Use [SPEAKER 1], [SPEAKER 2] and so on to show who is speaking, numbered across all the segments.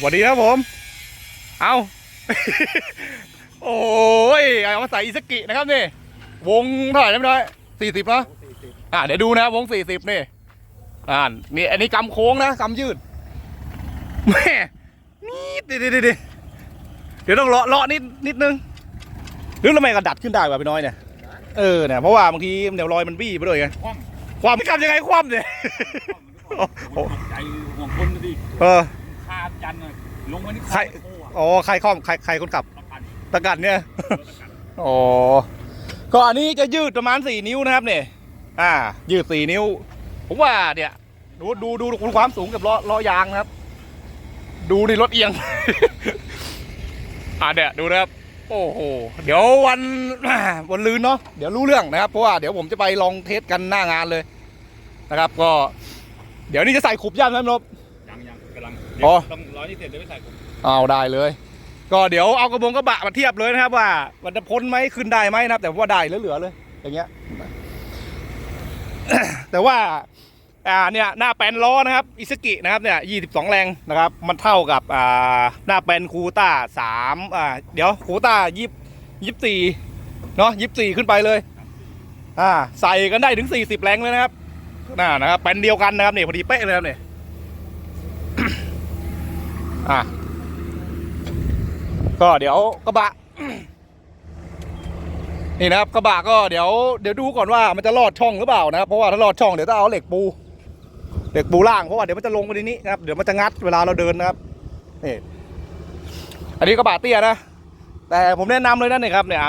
[SPEAKER 1] สวัสดีครับผม เอา โอ้ยเอามาใส่อิสกินะครับนี่ วงเท่าไหร่นะพี่น้อยสี่สิบเนาะอ่าเดี๋ยวดูนะครับวงสี่สิบนี่ อ่า นี่อันนี้กำโค้งนะกำยืด แม่นี่ดิดิดิดิเดี๋ยวต้องเลาะเลาะนิดนิดนึง หรือทำไมกระดัดขึ้นได้วะพี่น้อยเนี่ย เออเนี่ยเพราะว่าบางทีเดี๋ยวรอยมันบี้ไปด้วยไง
[SPEAKER 2] คว่
[SPEAKER 1] ความไม่กำยังไงความเนี่ยำ
[SPEAKER 2] มันตกใจห่วงคนนะดิ
[SPEAKER 1] เออ
[SPEAKER 2] คายันเลยลงมานี่
[SPEAKER 1] ใคร
[SPEAKER 2] โอ้โห
[SPEAKER 1] อ๋อใครคล่อมใครใครคนขับ
[SPEAKER 2] ประกัน
[SPEAKER 1] ตะกัดเนี่ย
[SPEAKER 2] เออประกัน
[SPEAKER 1] อ๋อ ก็อันนี้จะยืดประมาณสี่นิ้วนะครับเนี่ย อ่า ยืดสี่นิ้ว ผมว่าเนี่ยดูดูดูดูความสูงกับล้อล้อยางนะครับ ดูดิรถเอียง อ่าเนี่ยดูนะครับ โอ้โห เดี๋ยววัน วันลืนเนาะ เดี๋ยวรู้เรื่องนะครับ เพราะว่าเดี๋ยวผมจะไปลองเทสกันหน้างานเลยนะครับ ก็ เดี๋ยวนี้จะใส่ขุบย่ำนะนบ
[SPEAKER 2] ยังยังกำลัง
[SPEAKER 1] อ๋อ
[SPEAKER 2] เดี๋ยวต้องร้อยนี่เสร็จเดี๋ยวไปใส่ผม
[SPEAKER 1] เอาได้เลย ก็เดี๋ยวเอากระบงกระบะมาเทียบเลยนะครับว่า มันจะพ้นไหมขึ้นได้ไหมนะครับ แต่ว่าได้เหลือๆเลย อย่างเงี้ย แต่ว่า อ่าเนี่ยหน้าแปลนล้อนะครับอิสกินะครับเนี่ย22แรงนะครับ มันเท่ากับอ่าหน้าแปลนคูต้าสามอ่าเดี๋ยวคูต้ายี่ยี่สี่เนาะยี่สี่ขึ้นไปเลย อ่า ใส่กันได้ถึง40แรงเลยนะครับน่านะครับแปลนเดียวกันนะครับเนี่ยพอดีเป๊ะเลยครับเนี่ย อะ ก็เดี๋ยวกระบะ นี่นะครับกระบะก็เดี๋ยวเดี๋ยวดูก่อนว่ามันจะลอดช่องหรือเปล่านะครับเพราะว่าถ้าลอดช่องเดี๋ยวต้องเอาเหล็กปูเหล็กปูล่างเพราะว่าเดี๋ยวมันจะลงไปในนี้นะครับเดี๋ยวมันจะงัดเวลาเราเดินนะครับนี่อันนี้กระบะเตี้ยนะแต่ผมแนะนำเลยนะนี่ครับเนี่ย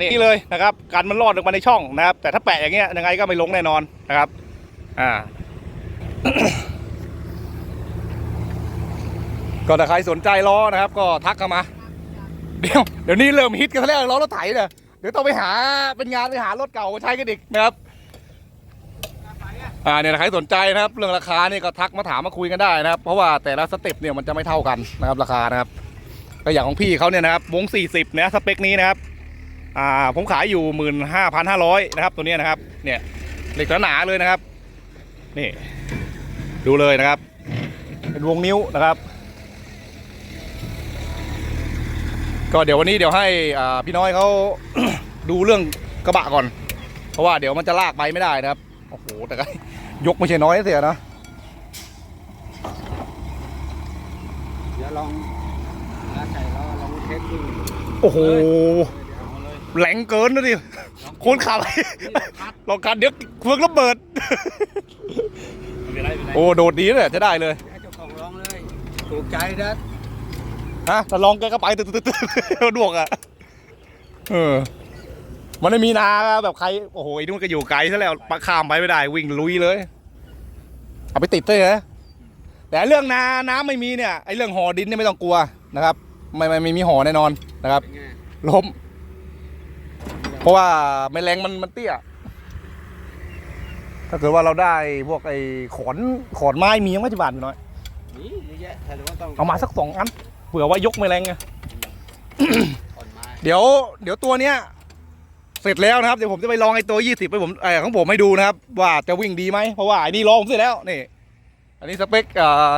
[SPEAKER 1] นี่เลยนะครับกันมันลอดลงมาในช่องนะครับ แต่ถ้าแปะอย่างเงี้ยยังไงก็ไม่ลงแน่นอนนะครับ อ่า ก็ถ้าใครสนใจล้อนะครับ ก็ทักเข้ามา เดี๋ยวเดี๋ยวนี้เริ่มฮิตกันแล้วล้อรถไถเนี่ยเดี๋ยวต้องไปหาเป็นงานไปหารถเก่ามาใช้กันอีกนะครับอ่าเนี่ยใครสนใจนะครับ เรื่องราคานี่ก็ทักมาถามมาคุยกันได้นะครับ เพราะว่าแต่ละสเต็ปเนี่ยมันจะไม่เท่ากันนะครับราคานะครับก็อย่างของพี่เขาเนี่ยนะครับวง 40เนี่ยสเปคนี้นะครับอ่าผมขายอยู่หมื่นห้าพันห้าร้อยนะครับตัวเนี้ยนะครับเนี่ยเหล็กหนาเลยนะครับ นี่ ดูเลยนะครับ เป็นวงนิ้วนะครับ ก็เดี๋ยววันนี้เดี๋ยวให้อ่าพี่น้อยเขา ดูเรื่องกระบะก่อน เพราะว่าเดี๋ยวมันจะลากไปไม่ได้นะครับ โอ้โห แต่ก็ยกไม่ใช่น้อยเสียนะ
[SPEAKER 3] เดี๋ยวลองแล้วใส่แล้วลองเทสดู
[SPEAKER 1] โอ้โห
[SPEAKER 2] เอาเลย
[SPEAKER 1] แหลงเกินนะดิคนขับลองกันเดี๋ยวเครื่องระเบิด
[SPEAKER 2] ไม่เป็นไรไม่เป็นไร
[SPEAKER 1] โอ้โดดดีเลยจะได้เลย
[SPEAKER 3] ให้เจ้าของร้องเลยถูกใจนะ
[SPEAKER 1] ฮะแต่ลองแกก็ไปตึ๊ดตึ๊ดตึ๊ดดวกอะเออมันไม่มีนาแบบใครโอ้โหไอ้นู่นก็อยู่ไกลซะแล้วปะข้ามไปไม่ได้ วิ่งลุยเลย เอาไปติดเลยนะแต่เรื่องนาน้ำไม่มีเนี่ยไอ้เรื่องห่อดินเนี่ยไม่ต้องกลัวนะครับ ไม่ไม่ไม่มีห่อแน่นอนนะครับ
[SPEAKER 3] เป็นไง
[SPEAKER 1] ล้ม เพราะว่าแมลงมันมันเตี้ยถ้าเกิดว่าเราได้พวกไอ้ขอนขอนไม้มียังไม่จะบาทอยู่น้อย
[SPEAKER 3] นี่เยอะแยะแต่ว่าต้อง
[SPEAKER 1] เอามาสักสองอัน เผื่อว่ายกแมลงไง
[SPEAKER 3] อ่อนไม้
[SPEAKER 1] เดี๋ยวเดี๋ยวตัวเนี้ยเสร็จแล้วนะครับเดี๋ยวผมจะไปลองไอ้ตัวยี่สิบไปผมไอ้ของผมให้ดูนะครับ ว่าจะวิ่งดีไหมเพราะว่าไอ้นี่ลองผมเสร็จแล้วนี่ อันนี้สเปคเอ่า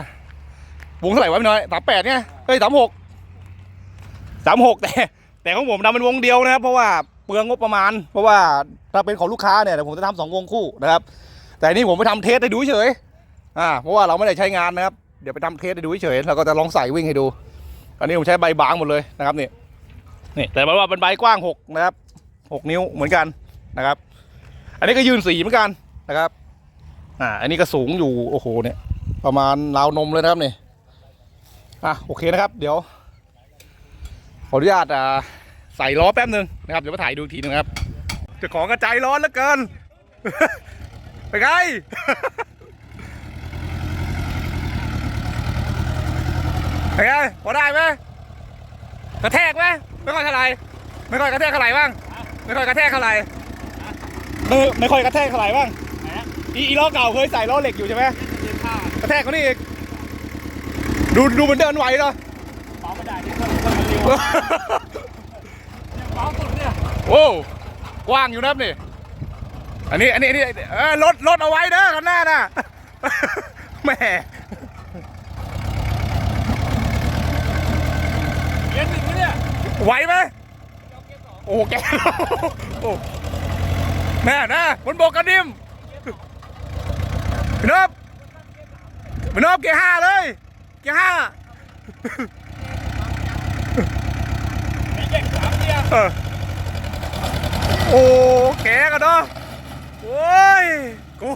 [SPEAKER 1] วงเท่าไหร่วะพี่น้อยสามแปดเนี่ยเอ้ยสามหกสามหกแต่ แต่ของผมทำเป็นวงเดียวนะครับ เพราะว่าเปลืองงบประมาณ เพราะว่าถ้าเป็นของลูกค้าเนี่ยเดี๋ยวผมจะทำสองวงคู่นะครับ แต่อันนี่ผมไปทำเทสให้ดูเฉยอ่าเพราะว่าเราไม่ได้ใช้งานนะครับ เดี๋ยวไปทำเทสให้ดูเฉยแล้วก็จะลองใส่วิ่งให้ดู อันนี้ผมใช้ใบบางหมดเลยนะครับนี่นี่แต่ว่าเป็นใบกว้างหกนะครับหกนิ้วเหมือนกันนะครับ อันนี้ก็ยืนสีเหมือนกันนะครับอ่าอันนี้ก็สูงอยู่โอ้โหเนี่ย ประมาณราวนมเลยนะครับนี่อะโอเคนะครับ เดี๋ยวขออนุญาตอ่าใส่ล้อแป๊บนึงนะครับเดี๋ยวมาถ่ายดูอีกทีนึงครับจะของกระจายร้อนเหลือเกิน ไปไง ไปไงพอได้ไหมกระแทกไหมไม่ค่อยเท่าไหร่ไม่ค่อยกระแทกเท่าไหร่บ้างไม่ค่อยกระแทกเท่าไหร่ไม่ไม่ค่อยกระแทกเท่าไหร่บ้าง
[SPEAKER 2] แหม
[SPEAKER 1] อีอีล้อเก่าเคยใส่ล้อเหล็กอยู่ใช่ไหม
[SPEAKER 2] เดินข้าก
[SPEAKER 1] ระแทกเขานี่อีกดูดูมันเดินไหวเนาะ
[SPEAKER 2] เบาไม่ได้เนี่ยเครื่องเครื่องมันเร็วอะเนี่ยเบาสุดเนี่ย
[SPEAKER 1] โอ้กว้างอยู่นะครับนี่อันนี้อันนี้อันนี้เออรถรถเอาไว้เด้อข้างหน้าน่ะแหม่ ไหวไหมโอ้แกโอ้แม่นะบนบกกระดิ่มพี่นบพี่นบเกียร์ห้าเลยเกียร์ห้าโอ้แกกันเนาะโอ้ยกู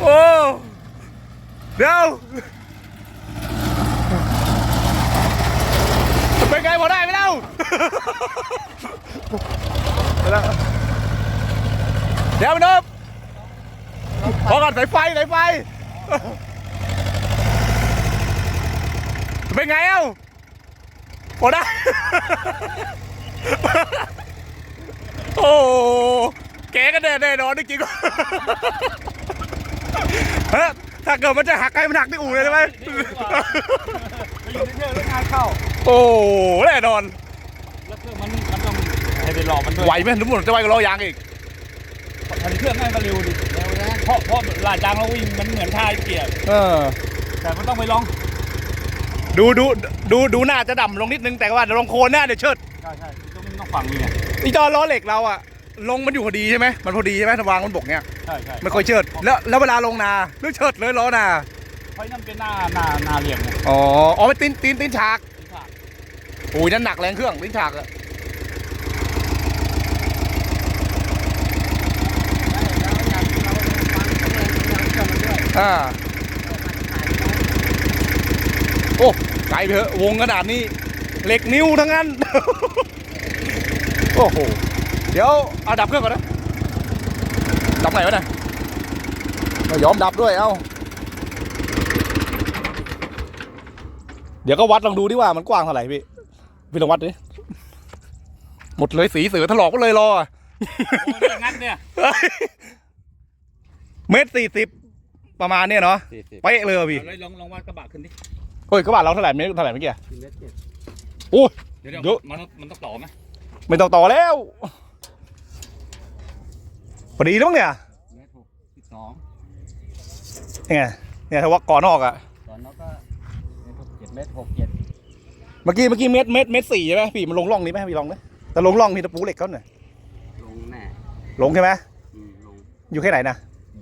[SPEAKER 1] โอ้เดี๋ยว เป็นไงพอได้ไหมเล่าเดี๋ยวพี่นบพอก่อนสายไฟสายไฟ เป็นไงเอ้าพอได้ โอ้แกก็แน่แน่นอนจริงๆเฮ้ยถ้าเกิดมันจะหักให้มันหักที่อู่เลยได้ไหม
[SPEAKER 2] ยู่ในเครื่องแล้วงานเข้า
[SPEAKER 1] โอ้แน่นอน
[SPEAKER 2] แล้วเครื่องมันมันต้องให้ไปหลอกมันด้วย
[SPEAKER 1] ไหวไหมทุกคนจะไหวกับล้อยางอีก
[SPEAKER 2] พันเครื่องให้มันเร็วดิ
[SPEAKER 3] เร็วนะ
[SPEAKER 2] เพราะเพราะลาดยางเราวิ่งมันเหมือนทายเกียร์
[SPEAKER 1] เออ
[SPEAKER 2] แต่มันต้องไปลอง
[SPEAKER 1] ดูดูดูดูหน้าจะดำลงนิดนึงแต่ว่าลงโคนหน้าเดี๋ยวเชิด
[SPEAKER 2] ใช่ใช่ต้องต้องฝั่งนี้ไง
[SPEAKER 1] อีจอล้อเหล็กเราอะลงมันอยู่พอดีใช่ไหมมันพอดีใช่ไหมถ้าวางบนบกเนี่ย
[SPEAKER 2] ใช่ใช่
[SPEAKER 1] ไม่ค่อยเชิด แล้วแล้วเวลาลงนาเลือกเชิดเลยล้อนา
[SPEAKER 2] เพราะนั่นเป็นหน้าหน้าหน้าเหลี่ยมไง
[SPEAKER 1] อ๋อ อ๋อเป็นตีนตีนตีนฉาก
[SPEAKER 2] ที่ฉาก
[SPEAKER 1] โอ้ยนั่นหนักแรงเครื่องตีนฉากอะอ่า โอ้ไกลไปเถอะวงขนาดนี้เหล็กนิ้วทั้งนั้น โอ้โห เดี๋ยวเอาดับเครื่องก่อนนะ ดับไหนวะเนี่ยไม่ยอมดับด้วย เอ้า เดี๋ยวก็วัดลองดูดิว่ามันกว้างเท่าไหร่พี่พี่ลองวัดดิหมดเลยสีเสือถลอกก็เลยรออะ
[SPEAKER 2] โอ้ยงั้นเนี่ย
[SPEAKER 1] เมตรสี่สิบประมาณเนี้ยเนาะ
[SPEAKER 3] สี่สิบ
[SPEAKER 1] เป๊ะเลยว่ะพี่
[SPEAKER 2] เอาเลยลองลองวัดกระบะขึ้นดิ
[SPEAKER 1] เฮ้ยกระบะเราเท่าไหร่เมตรเท่าไหร่เมื่อกี้อะ
[SPEAKER 3] สี่เมตรเจ็ด
[SPEAKER 1] โอ้ย
[SPEAKER 2] เดี๋ยว
[SPEAKER 1] เดี๋
[SPEAKER 2] เดี๋
[SPEAKER 1] ย
[SPEAKER 2] ยววมันต้องมันต้องต่อไหม
[SPEAKER 1] ไม่ต้องต่อแล้วพอดีแล้วมั้งเนี่ย
[SPEAKER 3] เมตรหกสิบสอง
[SPEAKER 1] เนี่ยเนี่ยถ้าว่าก่อนนอกอะ
[SPEAKER 3] ตอนนั้นก็เมตรหกเจ็ดเมตรหกเจ็ด
[SPEAKER 1] เมื่อกี้เมื่อกี้เมตรเมตรเมตรสี่ใช่ไหมพี่มันลงร่องนี้ไหมพี่ลองดิแต่ลงร่องมีตะปูเหล็กเขาหน่อย
[SPEAKER 3] ลงแน่
[SPEAKER 1] ลงใช่ไหม
[SPEAKER 3] อืมลง
[SPEAKER 1] อยู่แค่ไหนนะ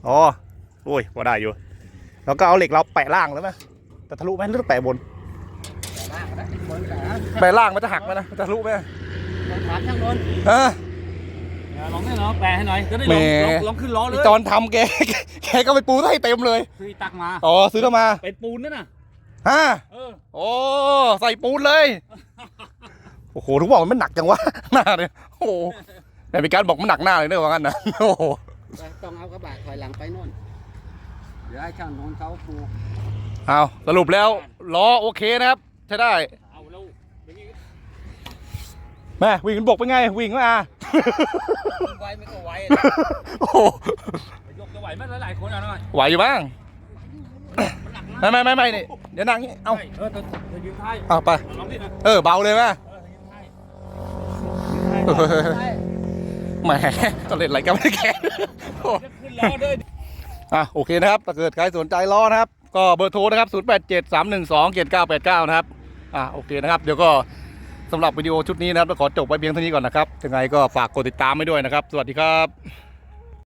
[SPEAKER 1] อ๋อโอ้ยพอได้อยู่ แล้วก็เอาเหล็กเราแปะล่างแล้วไหมแต่ทะลุไหมหรือแปะบน
[SPEAKER 3] แต่ล่างก็ได้บนแต่ล่าง
[SPEAKER 1] แปะล่างมันจะหักไหมนะมันจะทะลุไหม
[SPEAKER 3] บนฐานช่างนนท์
[SPEAKER 1] เออ
[SPEAKER 2] เดี๋ยวลองนี่เนาะแปลให้หน่อยจะได้ล
[SPEAKER 1] แห
[SPEAKER 2] อง
[SPEAKER 1] ม
[SPEAKER 2] ลองลองขึ้นล้อเล
[SPEAKER 1] ไอ้
[SPEAKER 2] ย
[SPEAKER 1] ตอนทำแกแกก็ไปปูให้เต็มเลย
[SPEAKER 2] คืออีตักมา
[SPEAKER 1] อ๋อซื้อเข้ามา
[SPEAKER 2] เป็นปูนนั่นน่ะ
[SPEAKER 1] ฮะ
[SPEAKER 2] เออ
[SPEAKER 1] โอ้ใส่ปูนเลย โอ้โหทุกบอกมันหนักจังวะหน้าเนี่ยโอ้โหแต่มีการบอกมันหนักหน้าเลยเนอะว่างั้นนะโอ้โห
[SPEAKER 3] ต้องเอากระบะถอยหลังไปโน่นเดี๋ยวให้ช่างนนท์เขาปลูก
[SPEAKER 1] เอาสรุปแล้วล้อโอเคนะครับ ใช้ได้
[SPEAKER 2] เอาแล้วอย่างนี้
[SPEAKER 1] แม่วิ่งขึ้นบกเป็นไง วิ่งมา
[SPEAKER 3] ไวไม่ก็ไว
[SPEAKER 1] โอ้โห
[SPEAKER 2] ยกจะไหวไหมหลายๆคนเอาหน่อย
[SPEAKER 1] ไหวอยู่บ้าง ไม่ไม่ไม่ไม่นี่เดี๋ยวนั่งนี่เอา
[SPEAKER 2] ใช่เออจะจะยืนท้าย
[SPEAKER 1] เอาไป
[SPEAKER 2] ลองดินะ
[SPEAKER 1] เออเบาเลยแม่
[SPEAKER 2] เออจะยืนท้าย
[SPEAKER 1] แหมตอนเล่นอะไรกันไม่ได้แข่งโอ้
[SPEAKER 2] จะขึ้นล้อด้วย
[SPEAKER 1] อะโอเคนะครับถ้าเกิดใครสนใจล้อนะครับ ก็เบอร์โทรนะครับ 0 8 7 3 1 2 7 9 8 9 นะครับอะโอเคนะครับ เดี๋ยวก็สำหรับวิดีโอชุดนี้นะครับก็ขอจบไว้เพียงเท่านี้ก่อนนะครับยังไงก็ฝากกดติดตามไว้ด้วยนะครับ สวัสดีครับ